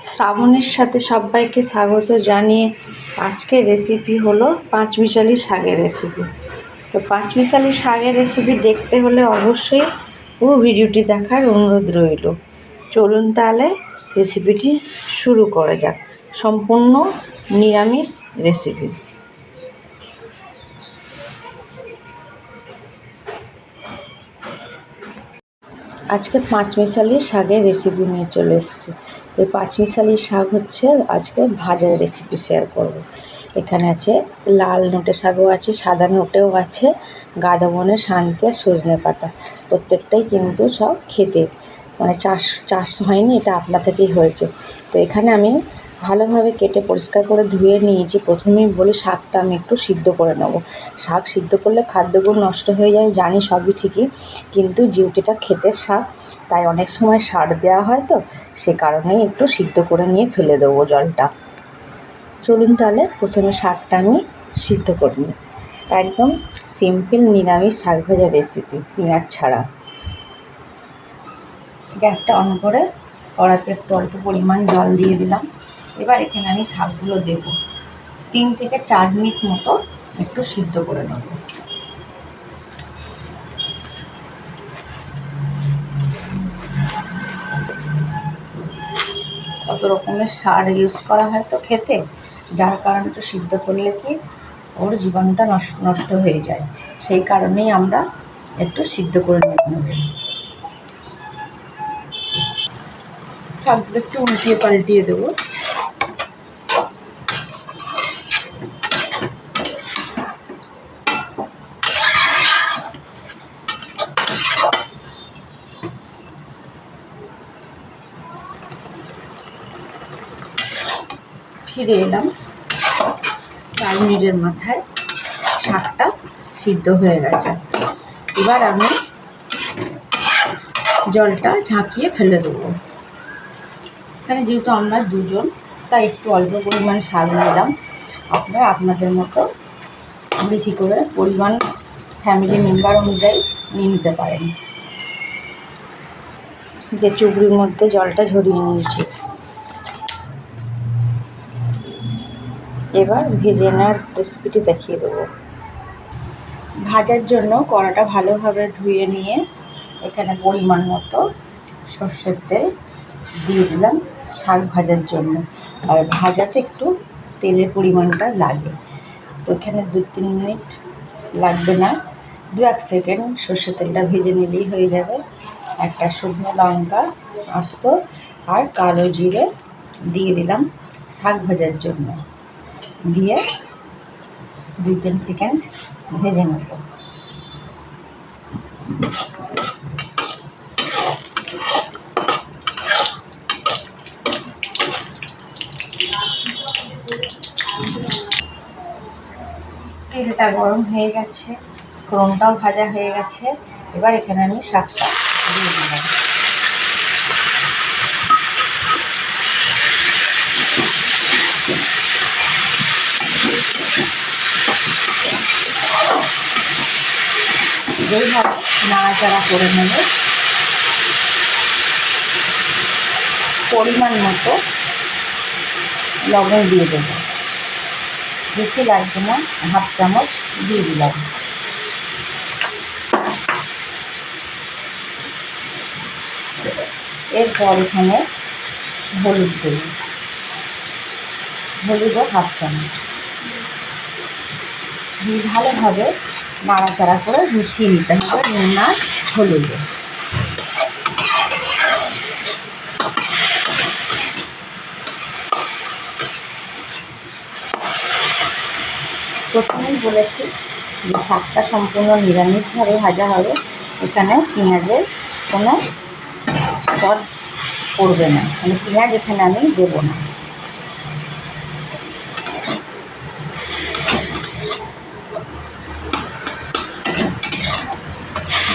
শ্রাবণের সাথে সবাইকে স্বাগত জানিয়ে আজকে রেসিপি হলো পাঁচ পাঁচমিশালি শাকের রেসিপি তো পাঁচ পাঁচমিশালি শাকের রেসিপি দেখতে হলে অবশ্যই পুরো ভিডিওটি দেখার অনুরোধ রইল। চলুন তাহলে রেসিপিটি শুরু করা যাক। সম্পূর্ণ নিরামিষ রেসিপি আজকে পাঁচমিশালি শাকের রেসিপি নিয়ে চলে এসেছি। এই পাঁচমিশালি শাক হচ্ছে আজকে ভাজার রেসিপি শেয়ার করব। এখানে আছে লাল নোটে শাকও আছে, সাদা নোটেও আছে, গাঁদা বনে শান্তি আর সজনে পাতা। প্রত্যেকটাই কিন্তু সব খেতে। মানে চাষ চাষ হয়নি, এটা আপনা থেকেই হয়েছে। তো এখানে আমি ভালোভাবে কেটে পরিষ্কার করে ধুয়ে নিয়েছি প্রথমেই বলি শাকটা আমি একটু সিদ্ধ করে নেব। শাক সিদ্ধ করলে খাদ্যগুণ নষ্ট হয়ে যায়, জানি সবই ঠিকই, কিন্তু জিউটিটা খেতে শাক, তাই অনেক সময় সার দেওয়া হয় তো, সে কারণেই একটু সিদ্ধ করে নিয়ে ফেলে দেবো জলটা। চলুন তাহলে প্রথমে শাকটা আমি সিদ্ধ করে নিই। একদম সিম্পল নিরামিষ শাক ভাজা রেসিপি পেঁয়াজ ছাড়া। গ্যাসটা অন করে কড়াতে একটু অল্প পরিমাণ জল দিয়ে দিলাম। এবার এখানে আমি শাকগুলো দেব। তিন থেকে চার মিনিট মতো একটু সিদ্ধ করে নেব। কত রকমের সার ইউজ করা হয় তো খেতে, যার কারণে একটু সিদ্ধ করলে কি ওর জীবাণুটা নষ্ট নষ্ট হয়ে যায়। সেই কারণেই আমরা একটু সিদ্ধ করে নেব। শাকগুলো একটু উল্টিয়ে পাল্টিয়ে দেবো। ফিরে এলাম। চার মিনিটের মাথায় শাকটা সিদ্ধ হয়ে গেছে। এবার আমি জলটা ঝাঁকিয়ে ফেলে দেবো। এখানে যেহেতু আমরা দুজন, তাই একটু অল্প পরিমাণ শাক নিলাম। আপনারা আপনাদের মতো বেশি করে পরিমাণ ফ্যামিলি মেম্বার অনুযায়ী নিয়ে নিতে পারেন। যে চুবড়ির মধ্যে জলটা ঝরিয়ে নিয়েছি। এবার ভেজে নেওয়ার রেসিপিটি দেখিয়ে দেবো। ভাজার জন্য কড়াটা ভালোভাবে ধুয়ে নিয়ে এখানে পরিমাণ মতো সর্ষের তেল দিয়ে দিলাম শাক ভাজার জন্য। আর ভাজাতে একটু তেলের পরিমাণটা লাগে। তো এখানে দু তিন মিনিট লাগবে না। দু এক সেকেন্ড সর্ষের তেলটা ভেজে নিলেই হয়ে যাবে। একটা শুকনো লঙ্কা আস্ত আর কালো জিরে দিয়ে দিলাম শাক ভাজার জন্য। দিয়ে দুই তিন সেকেন্ড ভেজে নেব। তেলটা গরম হয়ে গেছে, ফোড়নটাও ভাজা হয়ে গেছে। এবার এখানে আমি শাকটা দিয়ে দিলাম। যেইভাবে নাড়াচাড়া করে নেব। পরিমাণ মতো লবণ দিয়ে দেবো। বেশি লাগবে না, হাফ চামচ দিয়ে দিলাম। এরপর এখানে হলুদ দেব। হলুদও হাফ চামচ। দিয়ে ভালোভাবে নাড়াচাড়া করে মিশিয়ে নিতে হবে নুন আর হলুদে। প্রথমেই বলেছি যে শাকটা সম্পূর্ণ নিরামিষভাবে ভাজা হবে। এখানে পেঁয়াজের কোনো পদ পড়বে না। মানে পেঁয়াজ এখানে আমি দেবো না।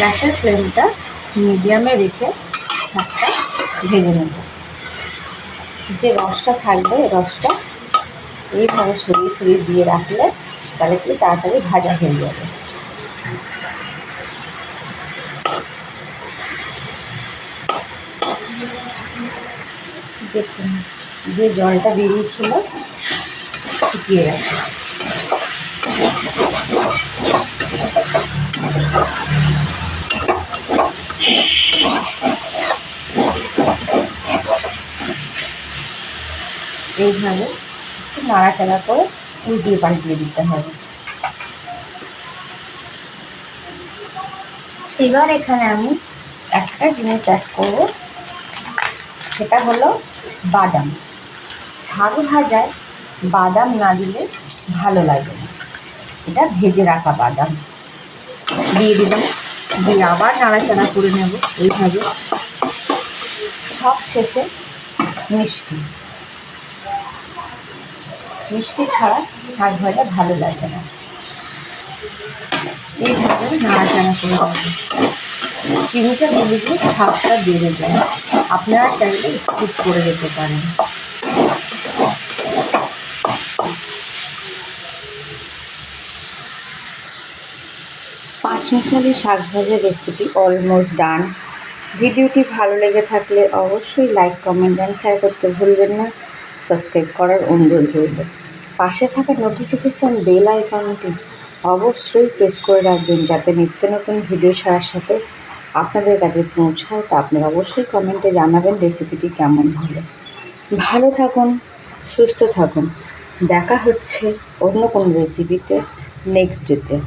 গ্যাসের ফ্লেমটা মিডিয়ামে রেখে শাকটা ভেজে নেব। যে রসটা থাকবে, রসটা এইভাবে সরিয়ে সরিয়ে দিয়ে রাখলে তাহলে কি তাড়াতাড়ি ভাজা হয়ে যাবে। যে জলটা বেরিয়েছিল, শুকিয়ে গেছে। এইভাবে একটু নাড়াচাড়া করে উল্টিয়ে পাল্টিয়ে দিতে হবে। এবার এখানে আমি একটা জিনিস অ্যাড করব। সেটা হলো বাদাম। শাক ভাজায় বাদাম না দিলে ভালো লাগে না। এটা ভেজে রাখা বাদাম। দিয়ে দিলাম দিয়ে আবার নাড়াচাড়া করে নেব, এইভাবে। সব শেষে মিষ্টি। মিষ্টি ছাড়া শাক ভাজা ভালো লাগে না। এইভাবে নাড়াচাড়া করে দেবো চিনিটা দিলে দিয়ে ছাপটা বেড়ে যায় আপনারা চাইলে স্কিপ করে যেতে পারেন। পাঁচ মিশালি শাক ভাজার রেসিপি অলমোস্ট ডান ভিডিওটি ভালো লেগে থাকলে অবশ্যই লাইক কমেন্ট অ্যান্ড শেয়ার করতে ভুলবেন না। সাবস্ক্রাইব করার অনুরোধ রইল। পাশে থাকা নোটিফিকেশান বেল আইকনটি অবশ্যই প্রেস করে রাখবেন যাতে নিত্য নতুন ভিডিও ছাড়ার সাথে আপনাদের কাছে পৌঁছায় তা আপনারা অবশ্যই কমেন্টে জানাবেন রেসিপিটি কেমন হলো। ভালো থাকুন, সুস্থ থাকুন। দেখা হচ্ছে অন্য কোনো রেসিপিতে নেক্সট ডেতে